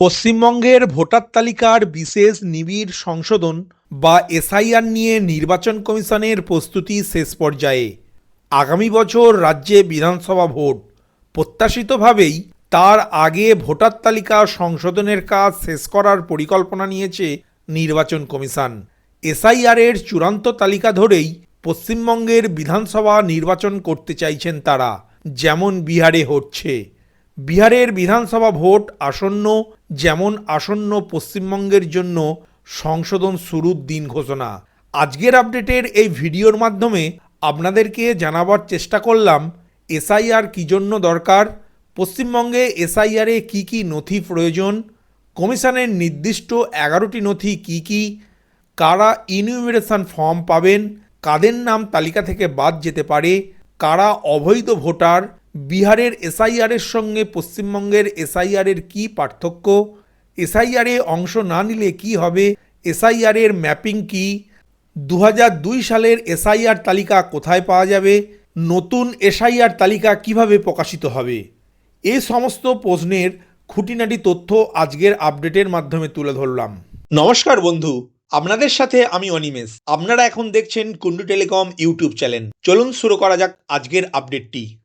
পশ্চিমবঙ্গের ভোটার তালিকার বিশেষ নিবিড় সংশোধন বা এসআইআর নিয়ে নির্বাচন কমিশনের প্রস্তুতি শেষ পর্যায়ে। আগামী বছর রাজ্যে বিধানসভা ভোট। প্রত্যাশিতভাবেই তার আগে ভোটার তালিকা সংশোধনের কাজ শেষ করার পরিকল্পনা নিয়েছে নির্বাচন কমিশন। এসআইআরের চূড়ান্ত তালিকা ধরেই পশ্চিমবঙ্গের বিধানসভা নির্বাচন করতে চাইছেন তারা, যেমন বিহারে হচ্ছে। বিহারের বিধানসভা ভোট আসন্ন, যেমন আসন্ন পশ্চিমবঙ্গের জন্য সংশোধন শুরুর দিন ঘোষণা। আজকের আপডেটের এই ভিডিওর মাধ্যমে আপনাদেরকে জানাবার চেষ্টা করলাম, এসআইআর কী জন্য দরকার, পশ্চিমবঙ্গে এসআইআরে কী কী নথি প্রয়োজন, কমিশনের নির্দিষ্ট এগারোটি নথি কী কী, কারা ইনিউমিরেশন ফর্ম পাবেন, কাদের নাম তালিকা থেকে বাদ যেতে পারে, কারা অবৈধ ভোটার বিহারের এসআইআরের সঙ্গে পশ্চিমবঙ্গের এসআইআরের কী পার্থক্য? এসআইআরে অংশ না নিলে কি হবে? এসআইআরের ম্যাপিং কি? দু দুই সালের এসআইআর তালিকা কোথায় পাওয়া যাবে? নতুন এসআইআর তালিকা কীভাবে প্রকাশিত হবে? এই সমস্ত প্রশ্নের খুঁটিনাটি তথ্য আজকের আপডেটের মাধ্যমে তুলে ধরলাম। নমস্কার বন্ধু, আপনাদের সাথে আমি অনিমেষ। আপনারা এখন দেখছেন কুন্ডু টেলিকম ইউটিউব চ্যানেল। চলুন শুরু করা যাক আজকের আপডেটটি।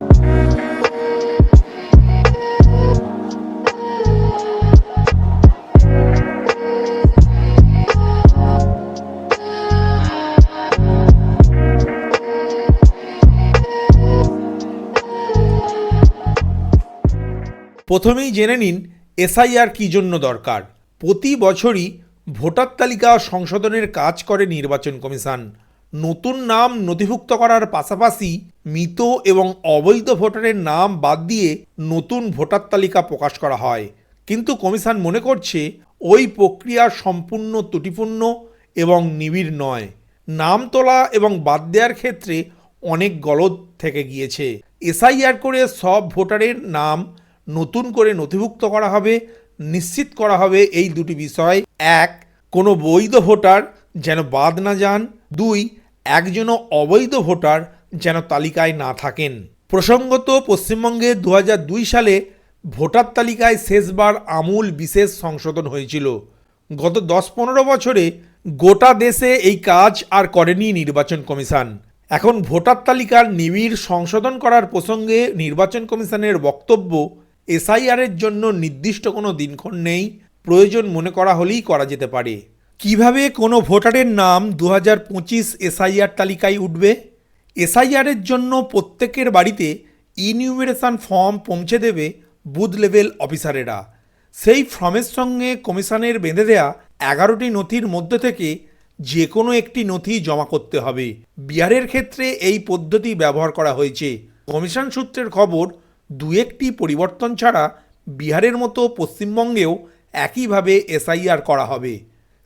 প্রথমেই জেনে নিন এসআইআর কী জন্য দরকার। প্রতি বছরই ভোটার তালিকা সংশোধনের কাজ করে নির্বাচন কমিশন। নতুন নাম নথিভুক্ত করার পাশাপাশি মৃত এবং অবৈধ ভোটারের নাম বাদ দিয়ে নতুন ভোটার তালিকা প্রকাশ করা হয়। কিন্তু কমিশন মনে করছে ওই প্রক্রিয়া সম্পূর্ণ ত্রুটিপূর্ণ এবং নিবিড় নয়। নাম তোলা এবং বাদ দেওয়ার ক্ষেত্রে অনেক গলদ থেকে গিয়েছে। এসআইআর করে সব ভোটারের নাম নতুন করে নথিভুক্ত করা হবে, নিশ্চিত করা হবে এই দুটি বিষয়। এক, কোনো বৈধ ভোটার যেন বাদ না যান। দুই, একজনও অবৈধ ভোটার যেন তালিকায় না থাকেন। প্রসঙ্গত পশ্চিমবঙ্গে দু হাজার দুই সালে ভোটার তালিকায় শেষবার আমূল বিশেষ সংশোধন হয়েছিল। গত দশ পনেরো বছরে গোটা দেশে এই কাজ আর করেনি নির্বাচন কমিশন। এখন ভোটার তালিকার নিবিড় সংশোধন করার প্রসঙ্গে নির্বাচন কমিশনের বক্তব্য এসআইআরের জন্য নির্দিষ্ট কোনো দিনক্ষণ নেই। প্রয়োজন মনে করা হলেই করা যেতে পারে। কীভাবে কোনো ভোটারের নাম দু হাজার পঁচিশ এসআইআর তালিকায় উঠবে? এসআইআরের জন্য প্রত্যেকের বাড়িতে ইনিউমিরেশন ফর্ম পৌঁছে দেবে বুথ লেভেল অফিসারেরা। সেই ফর্মের সঙ্গে কমিশনের বেঁধে দেয়া এগারোটি নথির মধ্যে থেকে যে কোনো একটি নথি জমা করতে হবে। বিহারের ক্ষেত্রে এই পদ্ধতি ব্যবহার করা হয়েছে। কমিশন সূত্রের খবর দু একটি পরিবর্তন ছাড়া বিহারের মতো পশ্চিমবঙ্গেও একইভাবে এসআইআর করা হবে।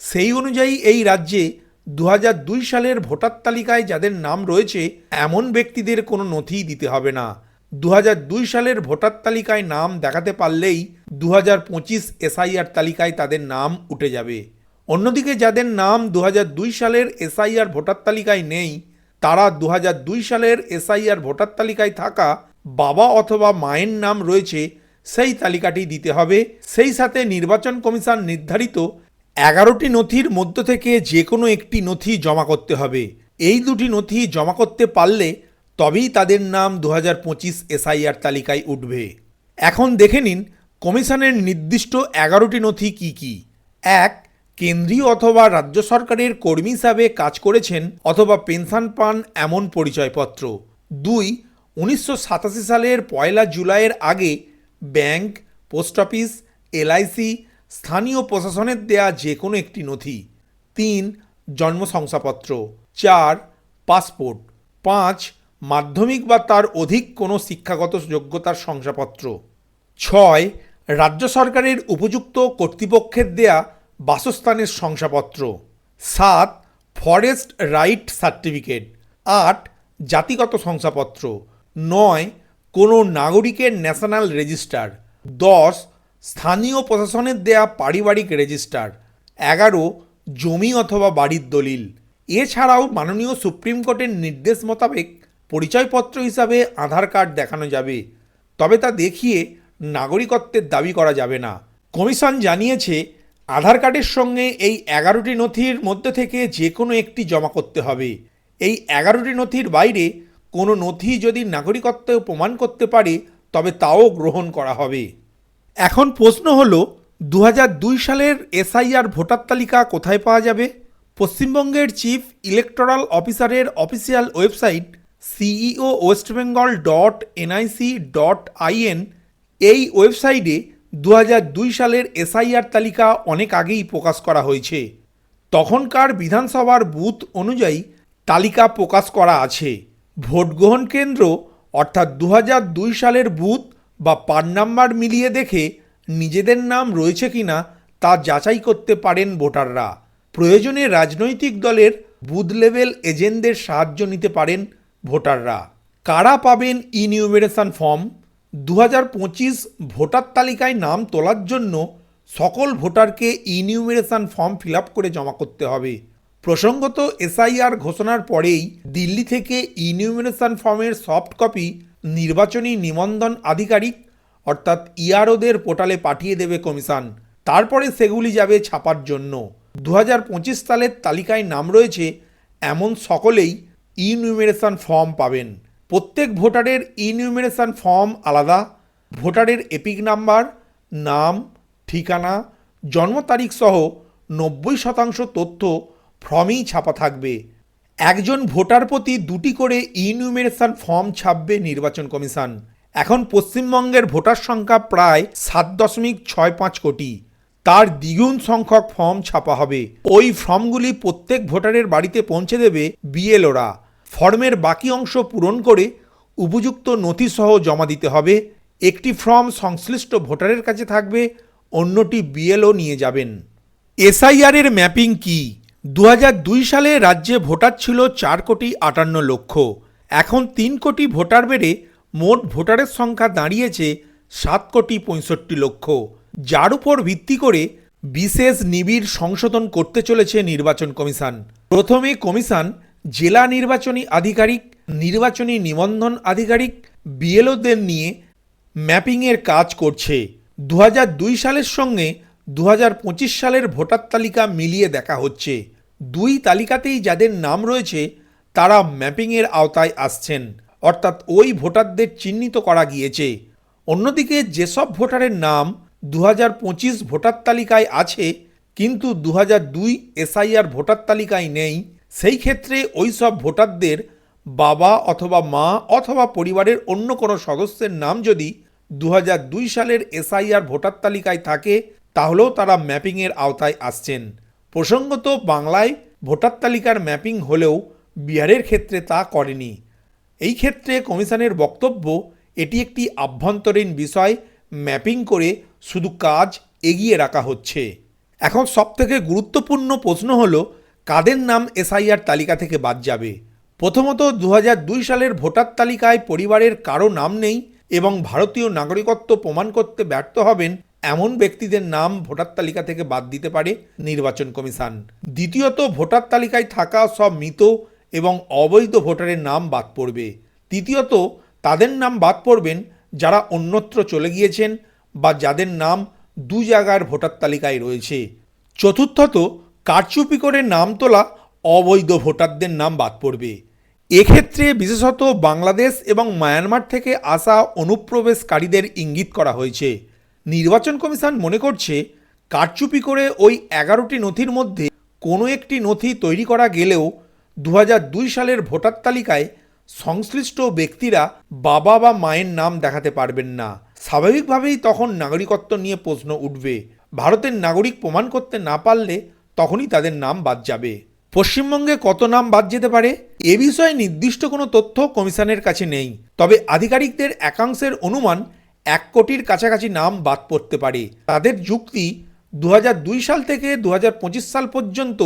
সেই অনুযায়ী এই রাজ্যে দু হাজার দুই সালের ভোটার তালিকায় যাদের নাম রয়েছে, এমন ব্যক্তিদের কোনো নথি দিতে হবে না। দু হাজার দুই সালের ভোটার তালিকায় নাম দেখাতে পারলেই দু হাজার পঁচিশ এসআইআর তালিকায় তাদের নাম উঠে যাবে। অন্যদিকে যাদের নাম দু হাজার দুই সালের এসআইআর ভোটার তালিকায় নেই, তারা দু হাজার দুই সালের এসআইআর ভোটার তালিকায় থাকা বাবা অথবা মায়ের নাম রয়েছে, সেই তালিকাটি দিতে হবে। সেই সাথে নির্বাচন কমিশন নির্ধারিত এগারোটি নথির মধ্য থেকে যে কোনো একটি নথি জমা করতে হবে। এই দুটি নথি জমা করতে পারলে তবেই তাদের নাম দু হাজার পঁচিশ এসআইআর তালিকায় উঠবে। এখন দেখে নিন, কমিশনের নির্দিষ্ট এগারোটি নথি কি কি? এক, কেন্দ্রীয় অথবা রাজ্য সরকারের কর্মী হিসাবে কাজ করেছেন অথবা পেনশন পান এমন পরিচয়পত্র। দুই উনিশশো সাতাশি সালের পয়লা জুলাইয়ের আগে ব্যাংক, পোস্ট অফিস, এলআইসি, স্থানীয় প্রশাসনের দেয়া যে কোনো একটি নথি। তিন জন্ম শংসাপত্র চার, পাসপোর্ট। পাঁচ, মাধ্যমিক বা তার অধিক কোনো শিক্ষাগত যোগ্যতার শংসাপত্র। ছয়, রাজ্য সরকারের উপযুক্ত কর্তৃপক্ষের দেয়া বাসস্থানের শংসাপত্র। সাত, ফরেস্ট রাইট সার্টিফিকেট। আট, জাতিগত শংসাপত্র। নয়, কোনো নাগরিকের ন্যাশনাল রেজিস্টার। দশ, স্থানীয় প্রশাসনের দেয়া পারিবারিক রেজিস্টার। এগারো, জমি অথবা বাড়ির দলিল। এছাড়াও মাননীয় সুপ্রিম কোর্টের নির্দেশ মোতাবেক পরিচয়পত্র হিসাবে আধার কার্ড দেখানো যাবে। তবে তা দেখিয়ে নাগরিকত্বের দাবি করা যাবে না। কমিশন জানিয়েছে, আধার কার্ডের সঙ্গে এই এগারোটি নথির মধ্যে থেকে যে কোনো একটি জমা করতে হবে। এই এগারোটি নথির বাইরে কোনো নথি যদি নাগরিকত্ব প্রমাণ করতে পারে, তবে তাও গ্রহণ করা হবে। এখন প্রশ্ন হল দু হাজার দুই সালের এসআইআর ভোটার তালিকা কোথায় পাওয়া যাবে? পশ্চিমবঙ্গের চিফ ইলেকটোরাল অফিসারের official website CEO West Bengal dot NIC dot IN, এই ওয়েবসাইটে দু হাজার দুই সালের এসআইআর তালিকা অনেক আগেই প্রকাশ করা হয়েছে। তখনকার বিধানসভার বুথ অনুযায়ী তালিকা প্রকাশ করা আছে। ভোট গ্রহণ কেন্দ্র, অর্থাৎ দু হাজার দুই সালের বুথ বা পার নাম্বার মিলিয়ে দেখে নিজেদের নাম রয়েছে কিনা তা যাচাই করতে পারেন ভোটাররা। প্রয়োজনে রাজনৈতিক দলের বুথ লেভেল এজেন্টদের সাহায্য নিতে পারেন ভোটাররা। কারা পাবেন ইনিউমেরেশন ফর্ম? দু হাজার পঁচিশ ভোটার তালিকায় নাম তোলার জন্য সকল ভোটারকে ইনিউমেরেশন ফর্ম ফিল করে জমা করতে হবে। প্রসঙ্গত, এসআইআর ঘোষণার পরেই দিল্লি থেকে ইনিউমেরেশন ফর্মের সফট কপি নির্বাচনী নিবন্ধন আধিকারিক, অর্থাৎ ইআরওদের পোর্টালে পাঠিয়ে দেবে কমিশন। তারপরে সেগুলি যাবে ছাপার জন্য। দু হাজার পঁচিশ সালের তালিকায় নাম রয়েছে, এমন সকলেই ইনিউমেরেশন ফর্ম পাবেন। প্রত্যেক ভোটারের ইনিউমেরেশন ফর্ম আলাদা। ভোটারের এপিক নাম্বার, নাম, ঠিকানা, জন্ম তারিখ সহ নব্বই শতাংশ তথ্য ফর্মেই ছাপা থাকবে। একজন ভোটার প্রতি দুটি করে ইনিউমেরেশন ফর্ম ছাপবে নির্বাচন কমিশন। এখন পশ্চিমবঙ্গের ভোটার সংখ্যা প্রায় সাত দশমিক ছয় পাঁচ কোটি। তার দ্বিগুণ সংখ্যক ফর্ম ছাপা হবে। ওই ফর্মগুলি প্রত্যেক ভোটারের বাড়িতে পৌঁছে দেবে বিএলওরা। ফর্মের বাকি অংশ পূরণ করে উপযুক্ত নথিসহ জমা দিতে হবে। একটি ফর্ম সংশ্লিষ্ট ভোটারের কাছে থাকবে, অন্যটি বিএলও নিয়ে যাবেন। এসআইআরের ম্যাপিং কি? দু হাজার দুই সালে রাজ্যে ভোটার ছিল চার কোটি আটান্ন লক্ষ। এখন তিন কোটি ভোটার বেড়ে মোট ভোটারের সংখ্যা দাঁড়িয়েছে সাত কোটি পঁয়ষট্টি লক্ষ। যার উপর ভিত্তি করে বিশেষ নিবিড় সংশোধন করতে চলেছে নির্বাচন কমিশন। প্রথমে কমিশন জেলা নির্বাচনী আধিকারিক, নির্বাচনী নিবন্ধন আধিকারিক বিএলওদের নিয়ে ম্যাপিংয়ের কাজ করছে। দু হাজার দুই সালের সঙ্গে দু হাজার পঁচিশ সালের ভোটার তালিকা মিলিয়ে দেখা হচ্ছে। দুই তালিকাতেই যাদের নাম রয়েছে, তারা ম্যাপিংয়ের আওতায় আসছেন। অর্থাৎ ওই ভোটারদের চিহ্নিত করা গিয়েছে। অন্যদিকে যেসব ভোটারের নাম দু হাজার পঁচিশ ভোটার তালিকায় আছে, কিন্তু দু দুই এসআইআর ভোটার তালিকায় নেই, সেই ক্ষেত্রে ওই সব ভোটারদের বাবা অথবা মা অথবা পরিবারের অন্য কোনো সদস্যের নাম যদি দু হাজার দুই সালের এসআইআর ভোটার তালিকায় থাকে, তাহলেও তারা ম্যাপিংয়ের আওতায় আসছেন। প্রসঙ্গত, বাংলায় ভোটার তালিকার ম্যাপিং হলেও বিহারের ক্ষেত্রে তা করেনি। এই ক্ষেত্রে কমিশনের বক্তব্য, এটি একটি আভ্যন্তরীণ বিষয়, ম্যাপিং করে শুধু কাজ এগিয়ে রাখা হচ্ছে। এখন সবথেকে গুরুত্বপূর্ণ প্রশ্ন হল, কাদের নাম এসআইআর তালিকা থেকে বাদ যাবে? প্রথমত দু হাজার দুই সালের ভোটার তালিকায় পরিবারের কারও নাম নেই এবং ভারতীয় নাগরিকত্ব প্রমাণ করতে ব্যর্থ হবেন এমন ব্যক্তিদের নাম ভোটার তালিকা থেকে বাদ দিতে পারে নির্বাচন কমিশন। দ্বিতীয়ত, ভোটার তালিকায় থাকা সব মৃত এবং অবৈধ ভোটারের নাম বাদ পড়বে। তৃতীয়ত, তাদের নাম বাদ পড়বেন যারা অন্যত্র চলে গিয়েছেন বা যাদের নাম দু জায়গার ভোটার তালিকায় রয়েছে। চতুর্থত, কারচুপি করে নাম তোলা অবৈধ ভোটারদের নাম বাদ পড়বে। এক্ষেত্রে বিশেষত বাংলাদেশ এবং মায়ানমার থেকে আসা অনুপ্রবেশকারীদের ইঙ্গিত করা হয়েছে। নির্বাচন কমিশন মনে করছে, কারচুপি করে ওই এগারোটি নথির মধ্যে কোনো একটি নথি তৈরি করা গেলেও দু দুই সালের ভোটার তালিকায় সংশ্লিষ্ট ব্যক্তিরা বাবা বা মায়ের নাম দেখাতে পারবেন না। স্বাভাবিকভাবেই তখন নাগরিকত্ব নিয়ে প্রশ্ন উঠবে। ভারতের নাগরিক প্রমাণ করতে না পারলে তখনই তাদের নাম বাদ যাবে। পশ্চিমবঙ্গে কত নাম বাদ যেতে পারে? এ বিষয়ে নির্দিষ্ট কোনো তথ্য কমিশনের কাছে নেই। তবে আধিকারিকদের একাংশের অনুমান এক কোটির কাছাকাছি নাম বাদ পড়তে পারে। তাদের যুক্তি দু হাজার দুই সাল থেকে দু হাজার পঁচিশ সাল পর্যন্ত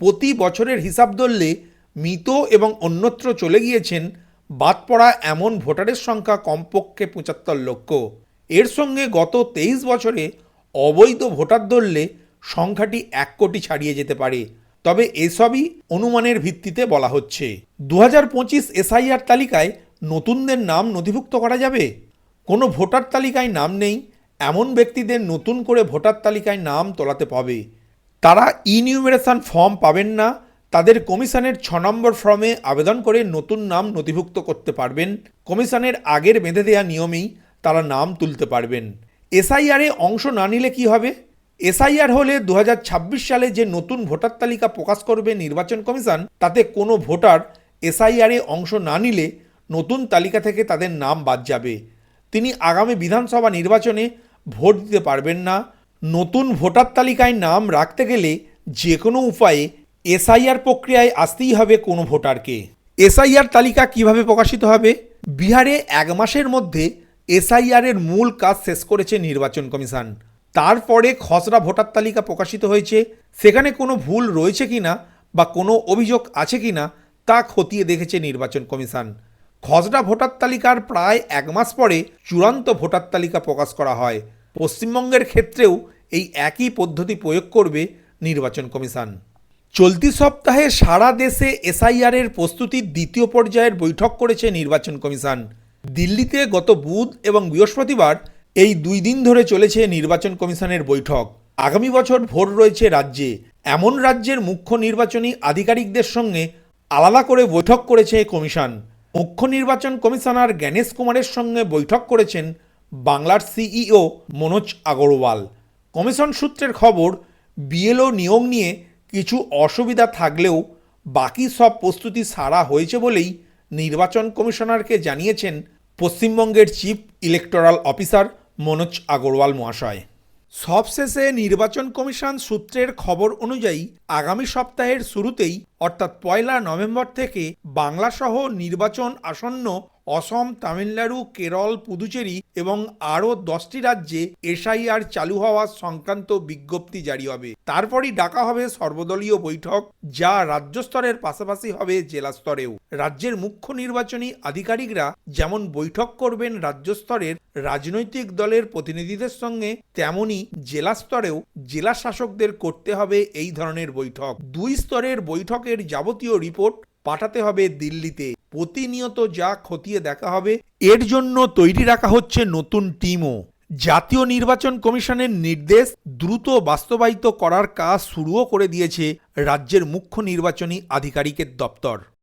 প্রতি বছরের হিসাব ধরলে মৃত এবং অন্যত্র চলে গিয়েছেন বাদ পড়া এমন ভোটারের সংখ্যা কমপক্ষে পঁচাত্তর লক্ষ। এর সঙ্গে গত তেইশ বছরে অবৈধ ভোটার ধরলে সংখ্যাটি এক কোটি ছাড়িয়ে যেতে পারে। তবে এসবই অনুমানের ভিত্তিতে বলা হচ্ছে। দু হাজার পঁচিশ এসআইআর তালিকায় নতুনদের নাম নথিভুক্ত করা যাবে? কোনো ভোটার তালিকায় নাম নেই, এমন ব্যক্তিদের নতুন করে ভোটার তালিকায় নাম তোলাতে পাবে। তারা ইনিউমেরেশন ফর্ম পাবেন না, তাদের কমিশনের ছ নম্বর ফর্মে আবেদন করে নতুন নাম নথিভুক্ত করতে পারবেন। কমিশনের আগের বেঁধে দেওয়া নিয়মেই তারা নাম তুলতে পারবেন। এসআইআরে অংশ না নিলে কি হবে? এসআইআর হলে দু হাজার ছাব্বিশ সালে যে নতুন ভোটার তালিকা প্রকাশ করবে নির্বাচন কমিশন, তাতে কোনো ভোটার এসআইআরে অংশ না নিলে নতুন তালিকা থেকে তাদের নাম বাদ যাবে। তিনি আগামী বিধানসভা নির্বাচনে ভোট দিতে পারবেন না। নতুন ভোটার তালিকায় নাম রাখতে গেলে যে কোনো উপায়ে এসআইআর প্রক্রিয়ায় আসতেই হবে কোনো ভোটারকে। এসআইআর তালিকা কীভাবে প্রকাশিত হবে? বিহারে এক মাসের মধ্যে এসআইআর এর মূল কাজ শেষ করেছে নির্বাচন কমিশন। তারপরে খসড়া ভোটার তালিকা প্রকাশিত হয়েছে। সেখানে কোনো ভুল রয়েছে কিনা বা কোনো অভিযোগ আছে কিনা তা খতিয়ে দেখেছে নির্বাচন কমিশন। খসড়া ভোটার তালিকার প্রায় এক মাস পরে চূড়ান্ত ভোটার তালিকা প্রকাশ করা হয়। পশ্চিমবঙ্গের ক্ষেত্রেও এই একই পদ্ধতি প্রয়োগ করবে নির্বাচন কমিশন। চলতি সপ্তাহে সারা দেশে এসআইআর এর প্রস্তুতির দ্বিতীয় পর্যায়ের বৈঠক করেছে নির্বাচন কমিশন। দিল্লিতে গত বুধ এবং বৃহস্পতিবার এই দুই দিন ধরে চলেছে নির্বাচন কমিশনের বৈঠক। আগামী বছর ভোট রয়েছে রাজ্যে। এমন রাজ্যের মুখ্য নির্বাচনী আধিকারিকদের সঙ্গে আলাদা করে বৈঠক করেছে কমিশন। মুখ্য নির্বাচন কমিশনার জ্ঞানেশ কুমারের সঙ্গে বৈঠক করেছেন বাংলার সিইও মনোজ আগরওয়াল। কমিশন সূত্রের খবর, বিএলও নিয়োগ নিয়ে কিছু অসুবিধা থাকলেও বাকি সব প্রস্তুতি সারা হয়েছে বলেই নির্বাচন কমিশনারকে জানিয়েছেন পশ্চিমবঙ্গের chief electoral officer Manoj Agarwal মহাশয়। সবশেষে নির্বাচন কমিশন সূত্রের খবর অনুযায়ী আগামী সপ্তাহের শুরুতেই, অর্থাৎ পয়লা নভেম্বর থেকে বাংলাসহ নির্বাচন আসন্ন অসম, তামিলনাড়ু, কেরল, পুদুচেরি এবং আরও দশটি রাজ্যে এসআইআর চালু হওয়ার সংক্রান্ত বিজ্ঞপ্তি জারি হবে। তারপরই ডাকা হবে সর্বদলীয় বৈঠক, যা রাজ্য স্তরের পাশাপাশি হবে জেলা স্তরেও। রাজ্যের মুখ্য নির্বাচনী আধিকারিকরা যেমন বৈঠক করবেন রাজ্য স্তরের রাজনৈতিক দলের প্রতিনিধিদের সঙ্গে, তেমনি জেলা স্তরেও জেলা শাসকদের করতে হবে এই ধরনের বৈঠক। দুই স্তরের বৈঠকের যাবতীয় রিপোর্ট পাঠাতে হবে দিল্লিতে। প্রতিনিয়ত যা খতিয়ে দেখা হবে, এর জন্য তৈরি রাখা হচ্ছে নতুন টিমও। জাতীয় নির্বাচন কমিশনের নির্দেশ দ্রুত বাস্তবায়িত করার কাজ শুরুও করে দিয়েছে রাজ্যের মুখ্য নির্বাচনী আধিকারিকের দপ্তর।